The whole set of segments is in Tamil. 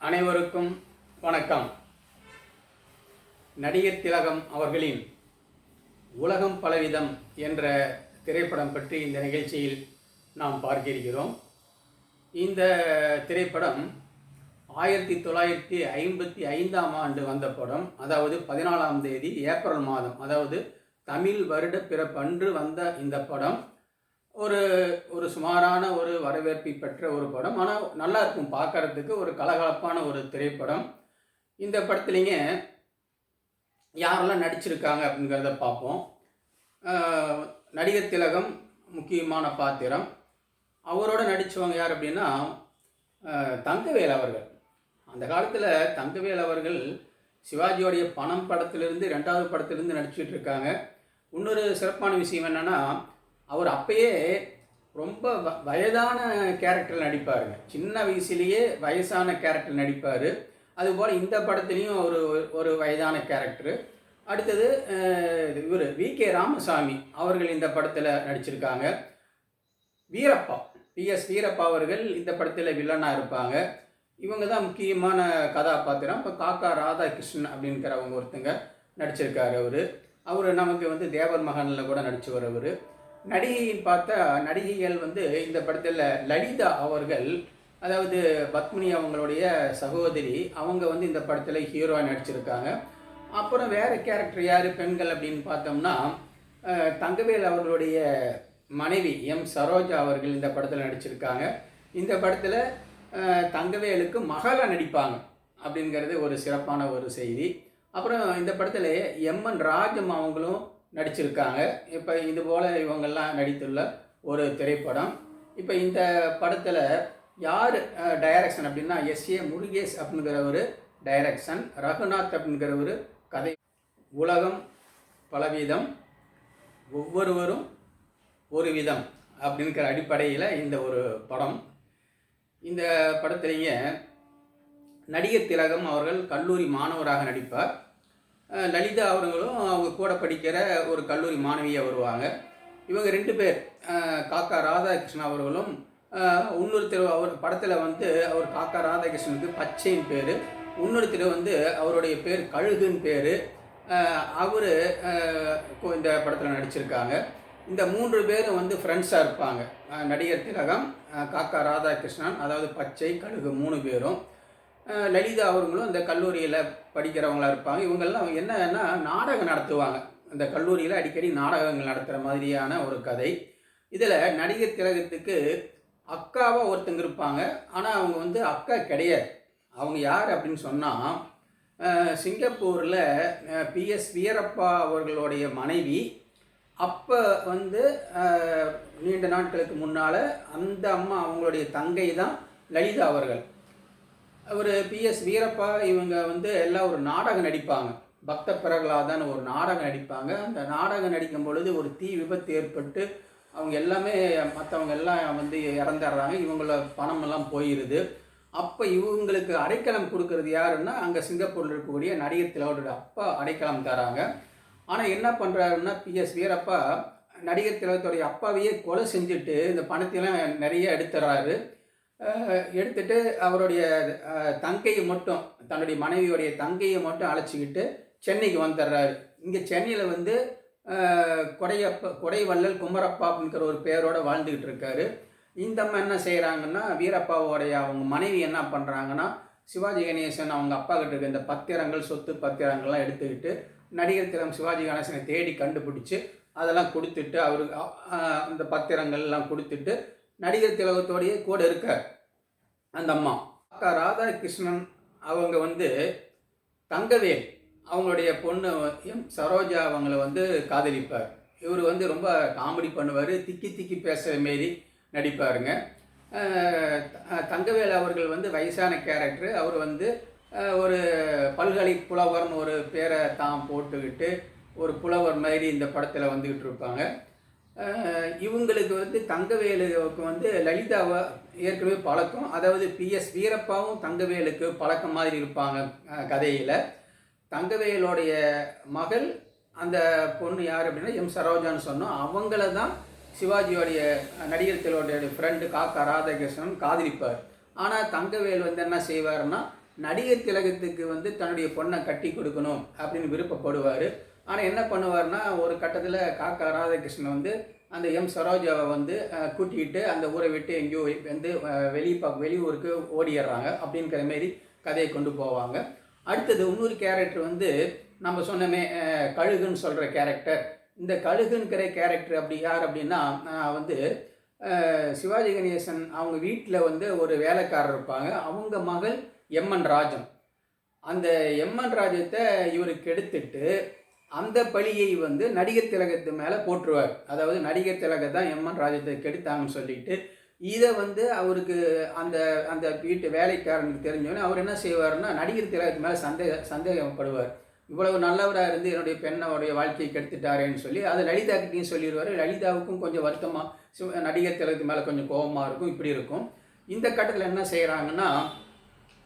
அனைவருக்கும் வணக்கம். நடிகர் திலகம் அவர்களின் உலகம் பலவிதம் என்ற திரைப்படம் பற்றி இந்த நிகழ்ச்சியில் நாம் பார்க்கிறோம் இந்த திரைப்படம் ஆயிரத்தி தொள்ளாயிரத்தி ஐம்பத்தி ஐந்தாம் ஆண்டு வந்த படம். அதாவது பதினாலாம் தேதி ஏப்ரல் மாதம். அதாவது தமிழ் வருட பிறப்பன்று வந்த இந்த படம். ஒரு ஒரு சுமாரான ஒரு வரவேற்பை பெற்ற ஒரு படம். ஆனால் நல்லா இருக்கும் பார்க்கறதுக்கு. ஒரு கலகலப்பான ஒரு திரைப்படம். இந்த படத்துலேங்க யாரெல்லாம் நடிச்சிருக்காங்க அப்படிங்கிறத பார்ப்போம். நடிகர் திலகம் முக்கியமான பாத்திரம். அவரோட நடித்தவங்க யார் அப்படின்னா தங்கவேல் அவர்கள். அந்த காலத்தில் தங்கவேல் அவர்கள் சிவாஜியோடைய பணம் படத்திலிருந்து ரெண்டாவது படத்திலிருந்து நடிச்சிட்டு இருக்காங்க. இன்னொரு சிறப்பான விஷயம் என்னென்னா அவர் அப்பயே ரொம்ப வ- வயதான கேரக்டர் நடிப்பாருங்க. சின்ன வயசுலேயே வயசான கேரக்டர் நடிப்பார். அதுபோல் இந்த படத்துலேயும் ஒரு ஒரு வயதான கேரக்டரு அடுத்தது இவர் வி. கே. ராமசாமி அவர்கள் இந்த படத்தில் நடிச்சிருக்காங்க. வீரப்பா பி. எஸ். வீரப்பா அவர்கள் இந்த படத்தில் வில்லனாக இருப்பாங்க. இவங்க தான் முக்கியமான கதாபாத்திரம். இப்போ காக்கா ராதாகிருஷ்ணன் அப்படிங்கிறவங்க ஒருத்தங்க நடிச்சிருக்காரு அவர். அவர் நமக்கு வந்து தேவர் மகனில் கூட நடிச்சவர் அவர் நடிகைன்னு பார்த்தா நடிகைகள் வந்து இந்த படத்தில் லலிதா அவர்கள் அதாவது பத்மினி அவங்களுடைய சகோதரி அவங்க வந்து இந்த படத்தில் ஹீரோவாக நடிச்சிருக்காங்க. அப்புறம் வேறு கேரக்டர் யார் பெண்கள் அப்படின்னு பார்த்தோம்னா தங்கவேல் அவர்களுடைய மனைவி எம் சரோஜா அவர்கள் இந்த படத்தில் நடிச்சிருக்காங்க. இந்த படத்தில் தங்கவேலுக்கு மகளாக நடிப்பாங்க அப்படிங்கிறது ஒரு சிறப்பான ஒரு செய்தி. அப்புறம் இந்த படத்தில் எம்என் ராஜம் அவங்களும் நடிச்சிருக்காங்க. இப்போ இது போல் இவங்கெல்லாம் நடித்துள்ள ஒரு திரைப்படம். இப்போ இந்த படத்தில் யார் டைரக்ஷன் அப்படின்னா எஸ் ஏ முருகேஷ் அப்படிங்கிற ஒரு டைரக்ஷன் ரகுநாத் அப்படிங்கிற ஒரு கதை. உலகம் பலவிதம் ஒவ்வொருவரும் ஒரு விதம் அப்படிங்கிற அடிப்படையில் இந்த ஒரு படம். இந்த படத்திலேயே நடிகர் திலகம் அவர்கள் கல்லூரி மாணவராக நடிப்பார். லலிதா அவர்களும் அவங்க கூட படிக்கிற ஒரு கல்லூரி மாணவியாக வருவாங்க. இவங்க ரெண்டு பேர் காக்கா ராதாகிருஷ்ணன் அவர்களும் அஹ் இன்னொருத்தர் அவர் படத்தில் வந்து அவர் காக்கா ராதாகிருஷ்ணனுக்கு பச்சைன்னு பேர் இன்னொருத்தர் வந்து அவருடைய பேர் கழுகுன்னு பேர் அவர் இந்த படத்தில் நடிச்சிருக்காங்க. இந்த மூன்று பேரும் வந்து ஃப்ரெண்ட்ஸாக இருப்பாங்க. நடிகர் திலகம் காக்கா ராதாகிருஷ்ணன் அதாவது பச்சை கழுகு மூணு பேரும். லலிதா அவர்களும் இந்த கல்லூரியில் படிக்கிறவங்களா இருப்பாங்க. இவங்கெல்லாம் என்னன்னா நாடகம் நடத்துவாங்க. இந்த கல்லூரியில் அடிக்கடி நாடகங்கள் நடத்துகிற மாதிரியான ஒரு கதை. இதில் நடிகர் திலகத்துக்கு அக்காவாக ஒருத்தங்க இருப்பாங்க. ஆனால் அவங்க வந்து அக்கா கிடையாது. அவங்க யார் அப்படின்னு சொன்னால் சிங்கப்பூரில் பிஎஸ் வீரப்பா அவர்களுடைய மனைவி. அப்போ வந்து நீண்ட நாட்களுக்கு முன்னால் அந்த அம்மா அவங்களுடைய தங்கை தான் லலிதா அவர்கள். ஒரு பிஎஸ் வீரப்பா இவங்க வந்து எல்லாம் ஒரு நாடகம் நடிப்பாங்க. பக்த பிரகலாதன் ஒரு நாடகம் நடிப்பாங்க. அந்த நாடகம் நடிக்கும் பொழுது ஒரு தீ விபத்து ஏற்பட்டு அவங்க எல்லாமே மற்றவங்க எல்லாம் வந்து இறந்துடுறாங்க. இவங்கள பணம் எல்லாம் போயிடுது அப்போ இவங்களுக்கு அடைக்கலம் கொடுக்கறது யாருன்னா அங்கே சிங்கப்பூரில் இருக்கக்கூடிய நடிகர் திலகரோட அப்பா அடைக்கலம் தராங்க. ஆனால் என்ன பண்ணுறாருன்னா பிஎஸ் வீரப்பா நடிகர் திலகத்துடைய அப்பாவையே கொலை செஞ்சுட்டு இந்த பணத்தையெல்லாம் நிறைய எடுத்துடுறாரு. எடுத்துட்டு அவருடைய தங்கையை மட்டும் தன்னுடைய மனைவியுடைய தங்கையை மட்டும் அழைச்சிக்கிட்டு சென்னைக்கு வந்துடுறாரு. இங்கே சென்னையில் வந்து அஹ், கொடையப்ப கொடைவள்ளல் குமரப்பா அப்படிங்கிற ஒரு பேரோட வாழ்ந்துக்கிட்டு இருக்காரு. இந்த அம்மா என்ன செய்கிறாங்கன்னா வீரப்பாவோடைய அவங்க மனைவி என்ன பண்ணுறாங்கன்னா சிவாஜி கணேசன் அவங்க அப்பா கிட்ட இருக்க இந்த பத்திரங்கள் சொத்து பத்திரங்கள்லாம் எடுத்துக்கிட்டு நடிகர் திறம் சிவாஜி கணேசனை தேடி கண்டுபிடிச்சி அதெல்லாம் கொடுத்துட்டு அவருக்கு அந்த பத்திரங்கள்லாம் கொடுத்துட்டு நடிகர் திலகத்தோடையே கூட இருக்கார் அந்த அம்மா. அக்கா ராதாகிருஷ்ணன் அவங்க வந்து தங்கவேல் அவங்களுடைய பொண்ணு எம். சரோஜா அவங்கள வந்து காதலிப்பார். இவர் வந்து ரொம்ப காமெடி பண்ணுவார் திக்கி திக்கி பேசுகிற மாரி நடிப்பாருங்க. தங்கவேல் அவர்கள் வந்து வயசான கேரக்டர். அவர் வந்து ஒரு பல்கலை புலவர்னு ஒரு பேரை தான் போட்டுக்கிட்டு ஒரு புலவர் மாதிரி இந்த படத்தில் வந்துக்கிட்டு இருப்பாங்க. இவங்களுக்கு வந்து தங்கவேலுக்கு வந்து லலிதாவை ஏற்கனவே பழக்கம். அதாவது பிஎஸ் வீரப்பாவும் தங்கவேலுக்கு பழக்கம் மாதிரி இருப்பாங்க கதையில். தங்கவேலுடைய மகள் அந்த பொண்ணு யார் அப்படின்னா எம் சரோஜான்னு சொன்னோம். அவங்கள தான் சிவாஜியோடைய நடிகர் திலோடைய ஃப்ரெண்டு காக்கா ராதாகிருஷ்ணன் காதலிப்பார். ஆனால் தங்கவேல் வந்து என்ன செய்வார்னா நடிகர் திலகத்துக்கு வந்து தன்னுடைய பொண்ணை கட்டி கொடுக்கணும் அப்படின்னு விருப்பப்படுவார். ஆனால் என்ன பண்ணுவார்னா ஒரு கட்டத்தில் காக்கா ராதாகிருஷ்ணன் வந்து அந்த எம் சரோஜாவை வந்து கூட்டிகிட்டு கூட்டிக்கிட்டு அந்த ஊரை விட்டு எங்கேயோ வந்து வெளியே வெளி ப வெளியூருக்கு ஓடிடுறாங்க அப்படிங்கிற மாரி கதையை கொண்டு போவாங்க. அடுத்தது இன்னொரு கேரக்டர் வந்து நம்ம சொன்னமே கழுகுன்னு சொல்கிற கேரக்டர் இந்த கழுகுங்கிற கேரக்டர் அப்படி யார் அப்படின்னா வந்து சிவாஜி கணேசன் அவங்க வீட்டில் வந்து ஒரு வேலைக்காரர் இருப்பாங்க. அவங்க மகள் எம்என் ராஜன். அந்த எம்என் ராஜத்தை இவருக்கு எடுத்துட்டு அந்த பழியை வந்து நடிகர் திலகத்து மேலே போட்டுருவார் அதாவது நடிகர் திலகர் தான் எம்என் ராஜத்தை கெடுத்தாங்கன்னு சொல்லிட்டு இதை வந்து அவருக்கு அந்த அந்த வீட்டு வேலைக்காரனுக்கு தெரிஞ்சோடனே அவர் என்ன செய்வார்னா நடிகர் திலகத்து மேலே சந்தேக சந்தேகப்படுவார். இவ்வளவு நல்லவராக இருந்து என்னுடைய பெண்ணோடைய வாழ்க்கையை கெடுத்துட்டாரேன்னு சொல்லி அது லலிதா கிட்டையும் சொல்லிடுவார். லலிதாவுக்கும் கொஞ்சம் வருத்தமாக நடிகர் திலகத்து மேலே கொஞ்சம் கோபமாக இருக்கும் இப்படி இருக்கும். இந்த கட்டத்தில் என்ன செய்கிறாங்கன்னா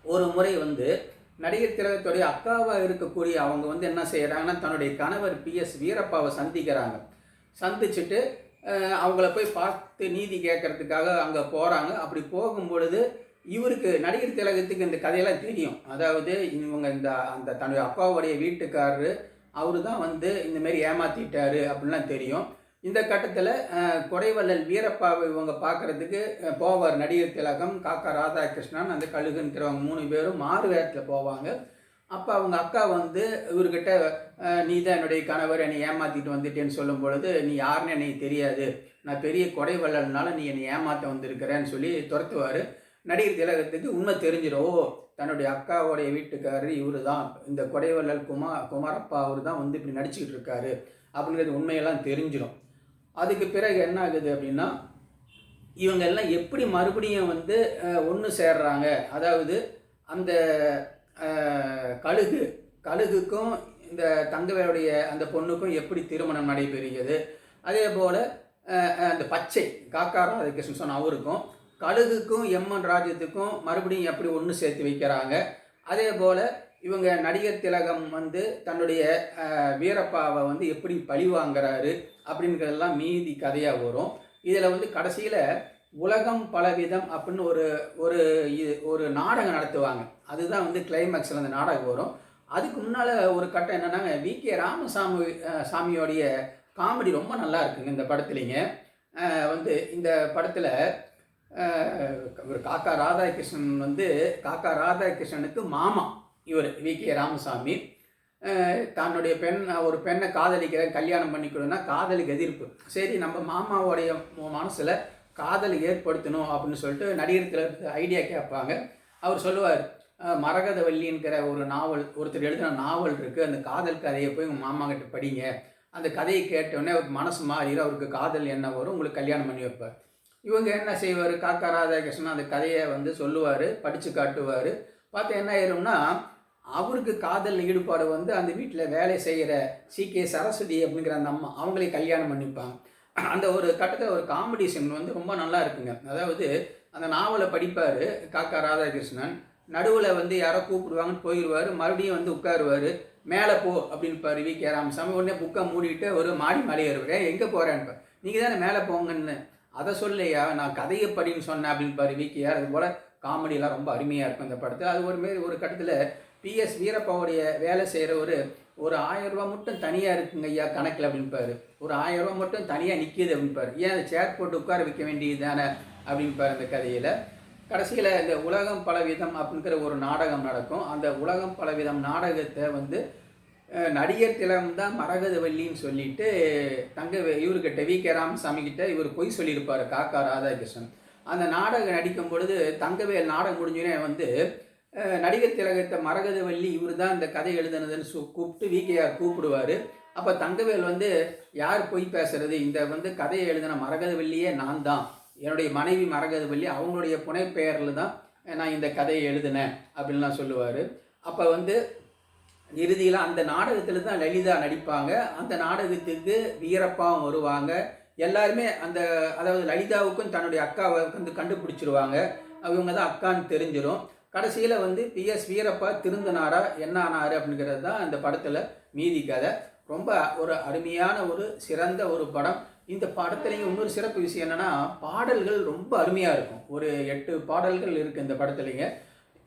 ஒரு முறை வந்து நடிகர் திலகத்துடைய அக்காவாக இருக்கக்கூடிய அவங்க வந்து என்ன செய்கிறாங்கன்னா தன்னுடைய கணவர் பிஎஸ் வீரப்பாவை சந்திக்கிறாங்க. சந்திச்சுட்டு அவங்கள போய் பார்த்து நீதி கேட்கறதுக்காக அங்கே போகிறாங்க அப்படி போகும் பொழுது இவருக்கு நடிகர் திலகத்துக்கு இந்த கதையெல்லாம் தெரியும். அதாவது இவங்க இந்த அந்த தன்னுடைய அப்பாவுடைய வீட்டுக்காரரு அவரு தான் வந்து இந்தமாரி ஏமாற்றிட்டாரு அப்படின்லாம் தெரியும். இந்த கட்டத்தில் கொடைவள்ளல் வீரப்பாவை இவங்க பார்க்கறதுக்கு போவார் நடிகர் திலகம் காக்கா ராதாகிருஷ்ணன் அந்த கழுகுங்கிறவங்க மூணு பேரும் மாறு வேரத்தில் போவாங்க. அப்போ அவங்க அக்கா வந்து இவர்கிட்ட நீ தான் என்னுடைய கணவர் என்னை ஏமாற்றிட்டு வந்துட்டேன்னு சொல்லும் பொழுது நீ யாருன்னு எனக்கு தெரியாது. நான் பெரிய கொடைவள்ளல்னால நீ என்னை ஏமாற்ற வந்திருக்கிறேன்னு சொல்லி துரத்துவார். நடிகர் திலகத்துக்கு உண்மை தெரிஞ்சிடும் ஓ தன்னுடைய அக்காவுடைய வீட்டுக்காரர் இவர் தான் இந்த கொடைவள்ளல் குமா குமாரப்பா அவர் தான் வந்து இப்படி நடிச்சுக்கிட்டு இருக்காரு. அப்படிங்கிறது உண்மையெல்லாம் தெரிஞ்சிடும் அதுக்கு பிறகு என்ன ஆகுது அப்படின்னா இவங்க எல்லாம் எப்படி மறுபடியும் வந்து ஒன்று சேர்றாங்க. அதாவது அந்த கழுகு கழுகுக்கும் இந்த தங்கவேலுடைய அந்த பொண்ணுக்கும் எப்படி திருமணம் நடைபெறுகிறது? அதே போல் அந்த பச்சை காக்கா அது கிருஷ்ணன் அவருக்கும் கழுகுக்கும் எம்என் ராஜ்யத்துக்கும் மறுபடியும் எப்படி ஒன்று சேர்த்து வைக்கிறாங்க? அதே போல் இவங்க நடிகர் திலகம் வந்து தன்னுடைய வீரப்பாவை வந்து எப்படி பழி வாங்குறாரு அப்படிங்கிறதெல்லாம் மீதி கதையாக வரும். இதில் வந்து கடைசியில் உலகம் பலவிதம் அப்படின்னு ஒரு ஒரு இது ஒரு நாடகம் நடத்துவாங்க. அதுதான் வந்து கிளைமேக்ஸில் அந்த நாடகம் வரும். அதுக்கு முன்னால் ஒரு கட்டம் என்னென்னா வி. கே. ராமசாமி சாமியோடைய காமெடி ரொம்ப நல்லா இருக்குங்க இந்த படத்துலிங்க. வந்து இந்த படத்தில் ஒரு காக்கா ராதாகிருஷ்ணன் வந்து காக்கா ராதாகிருஷ்ணனுக்கு மாமா. இவர் வி. கே. ராமசாமி. தன்னுடைய பெண் ஒரு பெண்ணை காதலிக்கிறேன் கல்யாணம் பண்ணிக்கணும்னா காதலுக்கு எதிர்ப்பு. சரி நம்ம மாமாவோடைய மனசில் காதல் ஏற்படுத்தணும் அப்படின்னு சொல்லிட்டு நடிகர்கள் ஐடியா கேட்பாங்க. அவர் சொல்லுவார் மரகதவல்லிங்கிற ஒரு நாவல் ஒருத்தர் எழுதின நாவல் இருக்குது அந்த காதல் கதையை போய் உங்கள் மாமா கிட்ட படிங்க. அந்த கதையை கேட்டோடனே அவருக்கு மனசு மாறிடும் அவருக்கு காதல் என்ன வரும் உங்களுக்கு கல்யாணம் பண்ணி வைப்பார். இவங்க என்ன செய்வார்? காக்கா ராதாகிருஷ்ணன் அந்த கதையை வந்து சொல்லுவார் படித்து காட்டுவார். பார்த்து என்ன ஆயிரும்னா அவருக்கு காதல் ஈடுபாடு வந்து அந்த வீட்டில் வேலை செய்கிற சி. கே. சரஸ்வதி அப்படிங்கிற அந்த அம்மா அவங்களே கல்யாணம் பண்ணிப்பாங்க. அந்த ஒரு கட்டத்தில் ஒரு காமெடி சீன் வந்து ரொம்ப நல்லா இருக்குங்க. அதாவது அந்த நாவலை படிப்பார் காக்கா ராதாகிருஷ்ணன். நடுவில் வந்து யாரோ கூப்பிடுவாங்கன்னு போயிடுவார் மறுபடியும் வந்து உட்காருவார் மேலே போ அப்படின்பாரு வி. கே. ராமசாமி. உடனே புக்கை மூடிட்டு ஒரு மாடி மலை எங்கே போகிறேன்னு நீங்கள் தானே மேலே போங்கன்னு. அதை சொல்லையா நான் கதையை படின்னு சொன்னேன் அப்படின்பார் வி. கே. அது போல் காமெடியெல்லாம் ரொம்ப அருமையாக இருக்கும் இந்த படத்தில். அது ஒரு மாரி ஒரு கட்டத்தில் பிஎஸ் வீரப்பாவுடைய வேலை செய்கிற ஒரு ஒரு ஆயிரம் ரூபா மட்டும் தனியாக இருக்குங்க ஐயா கணக்கில் அப்படின்பாரு. ஒரு ஆயிரம் ரூபா மட்டும் தனியாக நிற்கிது அப்படின்பாரு. ஏன் அதை சேர் போட்டு உட்கார வைக்க வேண்டியது தானே அப்படின்பாரு அந்த கதையில். கடைசியில் இந்த உலகம் பலவிதம் அப்படிங்கிற ஒரு நாடகம் நடக்கும். அந்த உலகம் பலவிதம் நாடகத்தை வந்து நடிகர் திலகம் தான் மரகதவல்லின்னு சொல்லிட்டு தங்க இவர்கிட்ட வி கே ராமசாமி கிட்ட இவர் பொய் சொல்லியிருப்பார். காக்கா ராதாகிருஷ்ணன். அந்த நாடகம் நடிக்கும் பொழுது தங்கவேல் நாடகம் முடிஞ்சோடனே வந்து நடிகர் திலகத்தை மரகதவல்லி இவர் தான் இந்த கதை எழுதுனதுன்னு கூப்பிட்டு விகேஆர் கூப்பிடுவார். அப்போ தங்கவேல் வந்து யார் பொய் பேசுறது? இந்த வந்து கதையை எழுதின மரகதவல்லியே நான் தான். என்னுடைய மனைவி மரகதவல்லி அவங்களுடைய புனைப்பெயரில் தான் நான் இந்த கதையை எழுதினேன். அப்படின்லாம் சொல்லுவார். அப்போ வந்து இறுதியில் அந்த நாடகத்தில் தான் லலிதா நடிப்பாங்க. அந்த நாடகத்துக்கு வீரப்பாவும் வருவாங்க. எல்லாருமே அந்த அதாவது லலிதாவுக்கும் தன்னுடைய அக்காவை வந்து கண்டுபிடிச்சிருவாங்க. அவங்க தான் அக்கான்னு தெரிஞ்சிடும் கடைசியில் வந்து பிஎஸ் வீரப்பா திருந்தனாரா என்ன ஆனார் அப்படிங்கிறது தான் அந்த படத்தில் மீதி கதை. ரொம்ப ஒரு அருமையான ஒரு சிறந்த ஒரு படம். இந்த படத்துலேயும் இன்னொரு சிறப்பு விஷயம் என்னென்னா பாடல்கள் ரொம்ப அருமையாக இருக்கும். ஒரு எட்டு பாடல்கள் இருக்குது இந்த படத்துலேங்க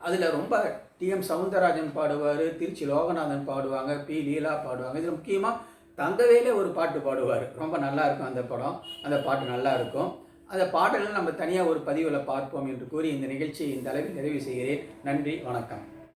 அதில் ரொம்ப டிஎம் சவுந்தரராஜன் பாடுவார் திருச்சி லோகநாதன் பாடுவாங்க பி லீலா பாடுவாங்க. இதில் முக்கியமாக தங்கவேலே ஒரு பாட்டு பாடுவார். ரொம்ப நல்லா இருக்கும் அந்த படம். அந்த பாட்டு நல்லா இருக்கும் அந்த பாட்டெல்லாம் நம்ம தனியாக ஒரு பதிவில் பார்ப்போம் என்று கூறி இந்த நிகழ்ச்சியை இந்த அளவில் நிறைவு செய்கிறேன். நன்றி வணக்கம்.